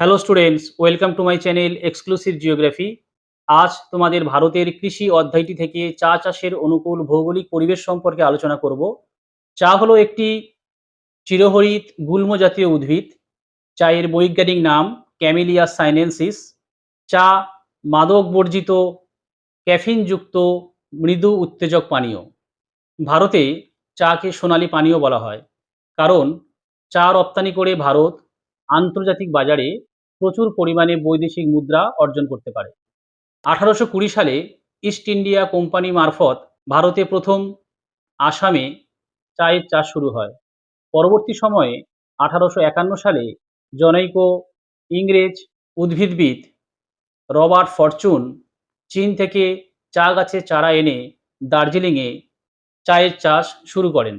Hello students welcome to my channel exclusive geography আজ তোমাদের ভারতের কৃষি অধ্যায়টি থেকে চা চাষের অনুকূল ভৌগোলিক পরিবেশ সম্পর্কে আলোচনা করব। চা হলো একটি চিরহরিত গুল্ম জাতীয় উদ্ভিদ। চায়ের বৈজ্ঞানিক নাম ক্যামিলিয়া সাইনেন্সিস চা মাদক বর্জিত ক্যাফিনযুক্ত মৃদু উত্তেজক পানীয়। ভারতে চাকে সোনালী পানীয় বলা হয়। কারণ চা রপ্তানি করে ভারত আন্তর্জাতিক বাজারে প্রচুর পরিমাণে বৈদেশিক মুদ্রা অর্জন করতে পারে। আঠারোশো কুড়ি সালে ইস্ট ইন্ডিয়া কোম্পানি মারফত ভারতে প্রথম আসামে চায়ের চাষ শুরু হয়। পরবর্তী সময়ে আঠারোশো একান্ন সালে জনৈক ইংরেজ উদ্ভিদবিদ রবার্ট ফরচুন চীন থেকে চা গাছের চারা এনে দার্জিলিংয়ে চায়ের চাষ শুরু করেন।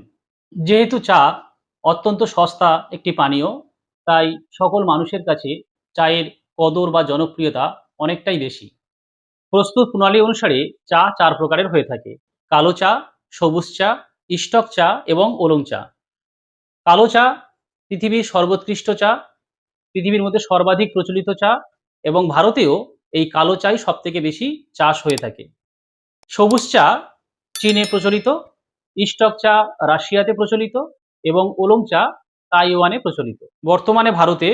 যেহেতু চা অত্যন্ত সস্তা একটি পানীয়, তাই সকল মানুষের কাছে চায়ের কদর বা জনপ্রিয়তা অনেকটাই বেশি। প্রস্তুত প্রণালী অনুসারে চা চার প্রকারের হয়ে থাকে। কালো চা, সবুজ চা, স্টক চা এবং ওলং চা। কালো চা পৃথিবীর সর্বোৎকৃষ্ট চা, পৃথিবীর মধ্যে সর্বাধিক প্রচলিত চা এবং ভারতেও এই কালো চাই সব থেকে বেশি চাষ হয়ে থাকে। সবুজ চা চীনে প্রচলিত, স্টক চা রাশিয়াতে প্রচলিত এবং ওলং চা তাইওয়ানে প্রচলিত। বর্তমানে ভারতে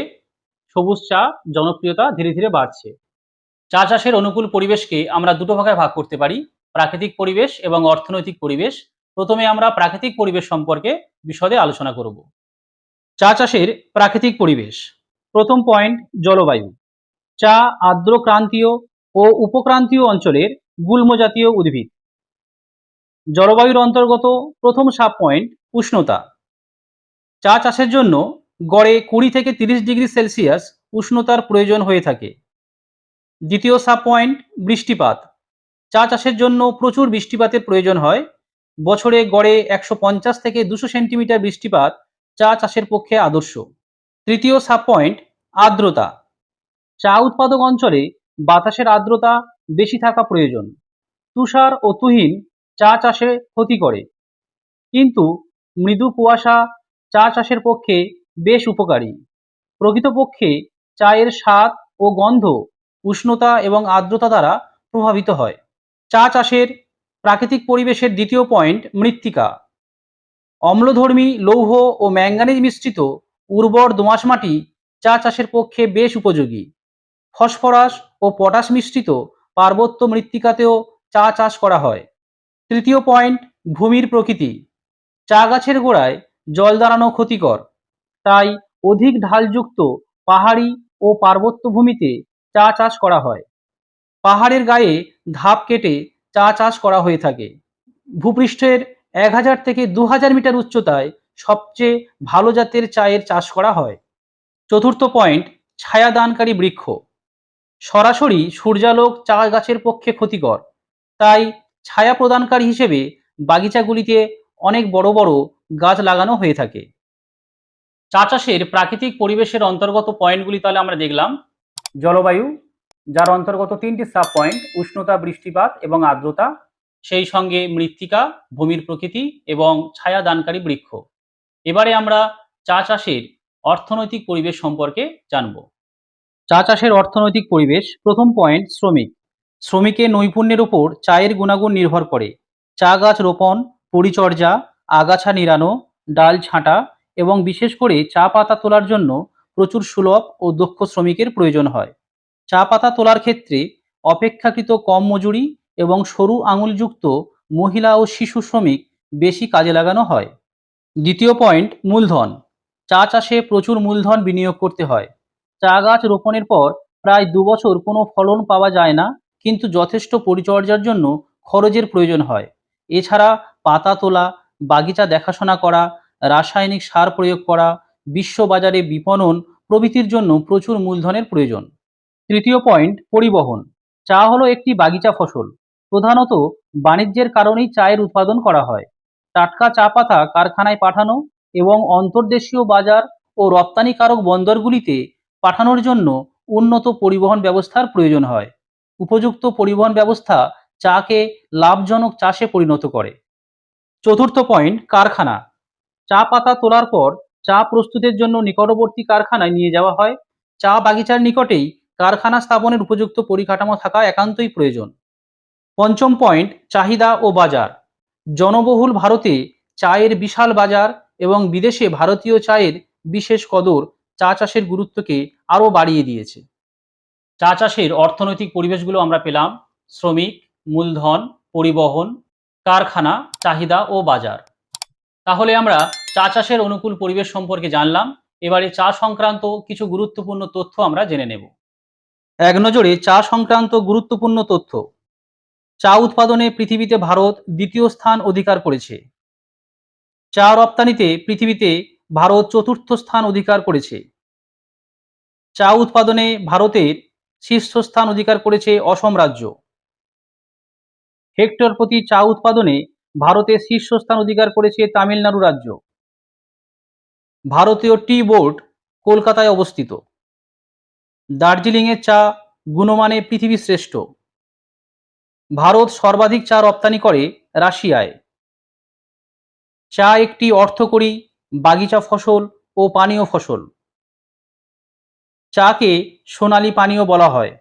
সবুজ চা জনপ্রিয়তা ধীরে ধীরে বাড়ছে। চা চাষের অনুকূল পরিবেশকে আমরা দুটো ভাগে ভাগ করতে পারি, প্রাকৃতিক পরিবেশ এবং অর্থনৈতিক পরিবেশ। প্রথমে আমরা প্রাকৃতিক পরিবেশ সম্পর্কে বিশদে আলোচনা করব। চা চাষের প্রাকৃতিক পরিবেশ। প্রথম পয়েন্ট, জলবায়ু। চা আর্দ্র ক্রান্তীয় ও উপক্রান্তীয় অঞ্চলের গুল্ম জাতীয় উদ্ভিদ। জলবায়ুর অন্তর্গত প্রথম সাব পয়েন্ট, উষ্ণতা। চা চাষের জন্য গড়ে কুড়ি থেকে তিরিশ ডিগ্রি সেলসিয়াস উষ্ণতার প্রয়োজন হয়ে থাকে। দ্বিতীয় সাব পয়েন্ট বৃষ্টিপাত। চা চাষের জন্য প্রচুর বৃষ্টিপাতের প্রয়োজন হয়। বছরে গড়ে একশো পঞ্চাশ থেকে দুশো সেন্টিমিটার বৃষ্টিপাত চা চাষের পক্ষে আদর্শ। তৃতীয় সাব পয়েন্ট আর্দ্রতা। চা উৎপাদক অঞ্চলে বাতাসের আর্দ্রতা বেশি থাকা প্রয়োজন। তুষার ও তুহিন চা চাষে ক্ষতি করে। কিন্তু মৃদু কুয়াশা চা চাষের পক্ষে বেশ উপকারী। প্রকৃতপক্ষে চায়ের স্বাদ ও গন্ধ উষ্ণতা এবং আর্দ্রতা দ্বারা প্রভাবিত হয়। চা চাষের প্রাকৃতিক পরিবেশের দ্বিতীয় পয়েন্ট মৃত্তিকা। অম্লধর্মী লৌহ ও ম্যাঙ্গানিজ মিশ্রিত উর্বর দোআঁশ মাটি চা চাষের পক্ষে বেশ উপযোগী। ফসফরাস ও পটাশ মিশ্রিত পার্বত্য মৃত্তিকাতেও চা চাষ করা হয়। তৃতীয় পয়েন্ট, ভূমির প্রকৃতি। চা গাছের গোড়ায় জল দাঁড়ানো ক্ষতিকর। তাই অধিক ঢালযুক্ত পাহাড়ি ও পার্বত্য ভূমিতে চা চাষ করা হয়। পাহাড়ের গায়ে ধাপ কেটে চা চাষ করা হয়ে থাকে। ভূপৃষ্ঠের এক হাজার থেকে দু হাজার মিটার উচ্চতায় সবচেয়ে ভালো জাতের চায়ের চাষ করা হয়। চতুর্থ পয়েন্ট, ছায়াদানকারী বৃক্ষ। সরাসরি সূর্যালোক চা গাছের পক্ষে ক্ষতিকর। তাই ছায়া প্রদানকারী হিসেবে বাগিচাগুলিতে অনেক বড় বড় গাছ লাগানো হয়ে থাকে। চা চাষের প্রাকৃতিক পরিবেশের অন্তর্গত পয়েন্টগুলি তাহলে আমরা দেখলাম। জলবায়ু, যার অন্তর্গত তিনটি সাব পয়েন্ট উষ্ণতা, বৃষ্টিপাত এবং আর্দ্রতা, সেই সঙ্গে মৃত্তিকা, ভূমির প্রকৃতি এবং ছায়া দানকারী বৃক্ষ। এবারে আমরা চা চাষের অর্থনৈতিক পরিবেশ সম্পর্কে জানব। চা চাষের অর্থনৈতিক পরিবেশ, প্রথম পয়েন্ট, শ্রমিক। শ্রমিকের নৈপুণ্যের উপর চায়ের গুণাগুণ নির্ভর করে। চা গাছ রোপণ, পরিচর্যা, আগাছা নিরানো ডাল ছাঁটা এবং বিশেষ করে চা পাতা তোলার জন্য প্রচুর সুলভ ও দক্ষ শ্রমিকের প্রয়োজন হয়। চা পাতা তোলার ক্ষেত্রে অপেক্ষাকৃত কম মজুরি এবং সরু আঙুলযুক্ত মহিলা ও শিশু শ্রমিক বেশি কাজে লাগানো হয়। দ্বিতীয় পয়েন্ট, মূলধন। চা চাষে প্রচুর মূলধন বিনিয়োগ করতে হয়। চা গাছ রোপণের পর প্রায় দু বছর কোনো ফলন পাওয়া যায় না, কিন্তু যথেষ্ট পরিচর্যার জন্য খরচের প্রয়োজন হয়। এছাড়া পাতা তোলা, বাগিচা দেখাশোনা করা রাসায়নিক সার প্রয়োগ করা, বিশ্ববাজারে বিপণন প্রভৃতির জন্য প্রচুর মূলধনের প্রয়োজন। তৃতীয় পয়েন্ট, পরিবহন। চা হলো একটি বাগিচা ফসল। প্রধানত বাণিজ্যের কারণেই চায়ের উৎপাদন করা হয়। টাটকা চা পাতা কারখানায় পাঠানো এবং অন্তর্দেশীয় বাজার ও রপ্তানিকারক বন্দরগুলিতে পাঠানোর জন্য উন্নত পরিবহন ব্যবস্থার প্রয়োজন হয়। উপযুক্ত পরিবহন ব্যবস্থা চাকে লাভজনক চাষে পরিণত করে। চতুর্থ পয়েন্ট, কারখানা। চা পাতা তোলার পর চা প্রস্তুতের জন্য নিকটবর্তী কারখানায় নিয়ে যাওয়া হয়। চা বাগিচার নিকটেই কারখানা স্থাপনের উপযুক্ত পরিকাঠামো থাকা একান্তই প্রয়োজন। পঞ্চম পয়েন্ট, চাহিদা ও বাজার। জনবহুল ভারতে চায়ের বিশাল বাজার এবং বিদেশে ভারতীয় চায়ের বিশেষ কদর চা চাষের গুরুত্বকে আরও বাড়িয়ে দিয়েছে। চা চাষের অর্থনৈতিক পরিবেশগুলো আমরা পেলাম। শ্রমিক, মূলধন, পরিবহন, কারখানা, চাহিদা ও বাজার। তাহলে আমরা চা চাষের অনুকূল পরিবেশ সম্পর্কে জানলাম। এবারে চা সংক্রান্ত কিছু গুরুত্বপূর্ণ তথ্য আমরা জেনে নেব। এক নজরে চা সংক্রান্ত গুরুত্বপূর্ণ তথ্য। চা উৎপাদনে পৃথিবীতে ভারত দ্বিতীয় স্থান অধিকার করেছে। চা রপ্তানিতে পৃথিবীতে ভারত চতুর্থ স্থান অধিকার করেছে। চা উৎপাদনে ভারতের শীর্ষস্থান অধিকার করেছে অসম রাজ্য। হেক্টর প্রতি চা উৎপাদনে ভারতের শীর্ষস্থান অধিকার করেছে তামিলনাড়ু রাজ্য। ভারতীয় টি বোর্ড কলকাতায় অবস্থিত। দার্জিলিংয়ের চা গুণমানে পৃথিবী শ্রেষ্ঠ। ভারত সর্বাধিক চা রপ্তানি করে রাশিয়ায়। চা একটি অর্থকরী বাগিচা ফসল ও পানীয় ফসল। চাকে সোনালী পানীয় বলা হয়।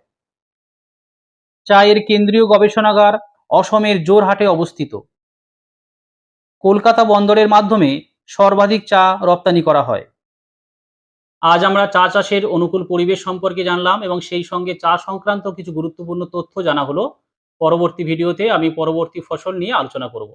চায়ের কেন্দ্রীয় গবেষণাগার অসমের জোরহাটে অবস্থিত। কলকাতা বন্দরের মাধ্যমে সর্বাধিক চা রপ্তানি করা হয়। আজ আমরা চা চাষের অনুকূল পরিবেশ সম্পর্কে জানলাম এবং সেই সঙ্গে চা সংক্রান্ত কিছু গুরুত্বপূর্ণ তথ্য জানা হলো। পরবর্তী ভিডিওতে আমি পরবর্তী ফসল নিয়ে আলোচনা করব।